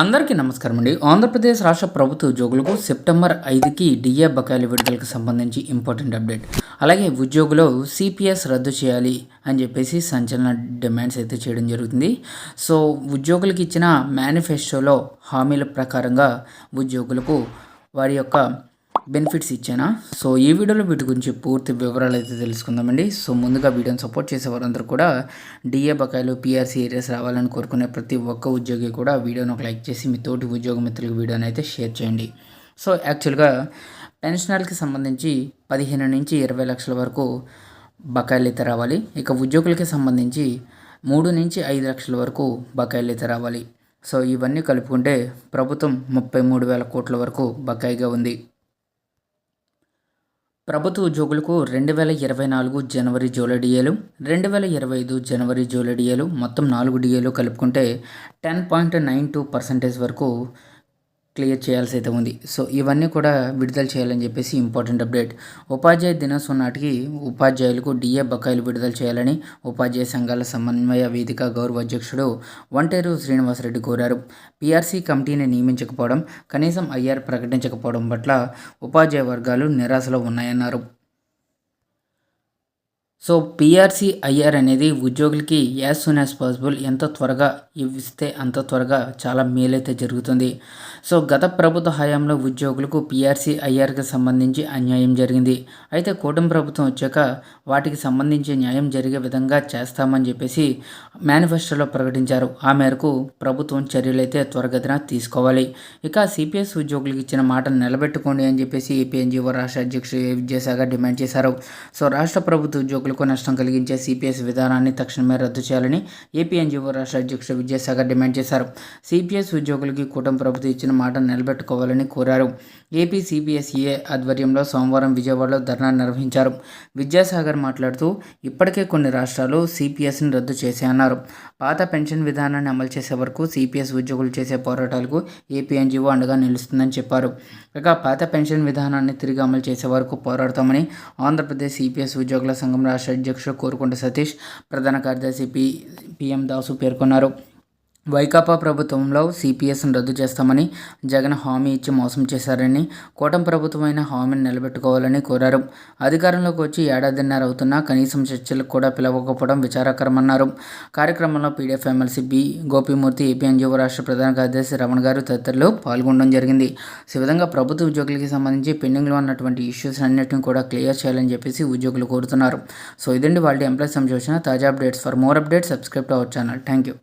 అందరికీ నమస్కారం అండి. ఆంధ్రప్రదేశ్ రాష్ట్ర ప్రభుత్వ ఉద్యోగులకు సెప్టెంబర్ ఐదుకి డిఏ బకాయిల విడుదలకు సంబంధించి ఇంపార్టెంట్ అప్డేట్. అలాగే ఉద్యోగులు సిపిఎస్ రద్దు చేయాలి అని చెప్పేసి సంచలన డిమాండ్స్ అయితే చేయడం జరుగుతుంది. సో ఉద్యోగులకు ఇచ్చిన మేనిఫెస్టోలో హామీల ప్రకారంగా ఉద్యోగులకు వారి యొక్క బెనిఫిట్స్ ఇచ్చానా? సో ఈ వీడియోలో వీటి గురించి పూర్తి వివరాలు అయితే తెలుసుకుందామండి. సో ముందుగా వీడియోని సపోర్ట్ చేసే వారందరూ కూడా డిఏ బకాయిలు పిఆర్సీ ఏరియాస్ రావాలని కోరుకునే ప్రతి ఒక్క ఉద్యోగి కూడా వీడియోని ఒక లైక్ చేసి మీ తోటి ఉద్యోగ మిత్రులకు వీడియోని అయితే షేర్ చేయండి. సో యాక్చువల్గా పెన్షనర్కి సంబంధించి పదిహేను నుంచి ఇరవై లక్షల వరకు బకాయిలు అయితే రావాలి. ఇక ఉద్యోగులకి సంబంధించి మూడు నుంచి ఐదు లక్షల వరకు బకాయిలు అయితే రావాలి. సో ఇవన్నీ కలుపుకుంటే ప్రభుత్వం ముప్పై మూడు వేల కోట్ల వరకు బకాయిగా ఉంది. ప్రభుత్వ ఉద్యోగులకు రెండు వేల ఇరవై నాలుగు జనవరి జూలై డిఏలు రెండు వేల ఇరవై ఐదు జనవరి జూలై డిఏలు మొత్తం నాలుగు డిఏలు కలుపుకుంటే ten point nine two percentage వరకు క్లియర్ చేయాల్సి అయితే ఉంది. సో ఇవన్నీ కూడా విడుదల చేయాలని చెప్పేసి ఇంపార్టెంట్ అప్డేట్. ఉపాధ్యాయ దినోత్సవం నాటికి ఉపాధ్యాయులకు డిఏ బకాయిలు విడుదల చేయాలని ఉపాధ్యాయ సంఘాల సమన్వయ వేదిక గౌరవ అధ్యక్షుడు వంటేరు శ్రీనివాసరెడ్డి కోరారు. పీఆర్సీ కమిటీని నియమించకపోవడం కనీసం ఐఆర్ ప్రకటించకపోవడం పట్ల ఉపాధ్యాయ వర్గాలు నిరాశలో ఉన్నాయన్నారు. సో పిఆర్సీ ఐఆర్ అనేది ఉద్యోగులకి యాజ్ సూన్ యాజ్ పాసిబుల్ ఎంత త్వరగా ఇస్తే అంత త్వరగా చాలా మేలైతే జరుగుతుంది. సో గత ప్రభుత్వ హయాంలో ఉద్యోగులకు పిఆర్సీ ఐఆర్కి సంబంధించి అన్యాయం జరిగింది. అయితే కూటమి ప్రభుత్వం వచ్చాక వాటికి సంబంధించి న్యాయం జరిగే విధంగా చేస్తామని చెప్పేసి మేనిఫెస్టోలో ప్రకటించారు. ఆ మేరకు ప్రభుత్వం చర్యలైతే త్వరగతిన తీసుకోవాలి. ఇక సిపిఎస్ ఉద్యోగులకు ఇచ్చిన మాట నిలబెట్టుకోండి అని చెప్పేసి ఏపీఎన్జీఓ రాష్ట్ర అధ్యక్షుడు విద్యాసాగర్ డిమాండ్ చేశారు. సో రాష్ట్ర ప్రభుత్వ ఉద్యోగులు ఉద్యోగులకు నష్టం కలిగించే సిపిఎస్ విధానాన్ని తక్షణమే రద్దు చేయాలని ఏపీఎన్జిఓ రాష్ట్ర అధ్యక్షుడు విద్యాసాగర్ డిమాండ్ చేశారు. సిపిఎస్ ఉద్యోగులకి కూటమి ప్రభుత్వం ఇచ్చిన మాట నిలబెట్టుకోవాలని కోరారు. ఏపీ సిపిఎస్ఈఏ ఆధ్వర్యంలో సోమవారం విజయవాడలో ధర్నా నిర్వహించారు. విద్యాసాగర్ మాట్లాడుతూ ఇప్పటికే కొన్ని రాష్ట్రాలు సిపిఎస్ని రద్దు చేశాయన్నారు. పాత పెన్షన్ విధానాన్ని అమలు చేసే వరకు సిపిఎస్ ఉద్యోగులు చేసే పోరాటాలకు ఏపీఎన్జిఓ అండగా నిలుస్తుందని చెప్పారు. ఇక పాత పెన్షన్ విధానాన్ని తిరిగి అమలు చేసే వరకు పోరాడతామని ఆంధ్రప్రదేశ్ సిపిఎస్ ఉద్యోగుల సంఘం రాష్ట్ర రాష్ట్ర అధ్యక్షుడు కోరుకుంట సతీష్ ప్రధాన కార్యదర్శి పి పిఎం దాసు పేర్కొన్నారు. వైకాపా ప్రభుత్వంలో సిపిఎస్ను రద్దు చేస్తామని జగన్ హామీ ఇచ్చి మోసం చేశారని కూటమి ప్రభుత్వమైన హామీని నిలబెట్టుకోవాలని కోరారు. అధికారంలోకి వచ్చి ఏడాదిన్నర అవుతున్నా కనీసం చర్చలకు కూడా పిలవకపోవడం విచారకరమన్నారు. కార్యక్రమంలో PDF MLC B Gopimurthy APNGO రాష్ట్ర ప్రధాన కార్యదర్శి రమణ గారు తదితరులు పాల్గొనడం జరిగింది. ఈ విధంగా ప్రభుత్వ ఉద్యోగులకి సంబంధించి పెండింగ్లో ఉన్నటువంటి ఇష్యూస్ అన్నింటిని కూడా క్లియర్ చేయాలని చెప్పేసి ఉద్యోగులు కోరుతున్నారు. సో ఇదండి వాళ్ళ ఎంప్లాయీస్ సంబంధించిన తాజా updates. For more updates subscribe our channel. Thank you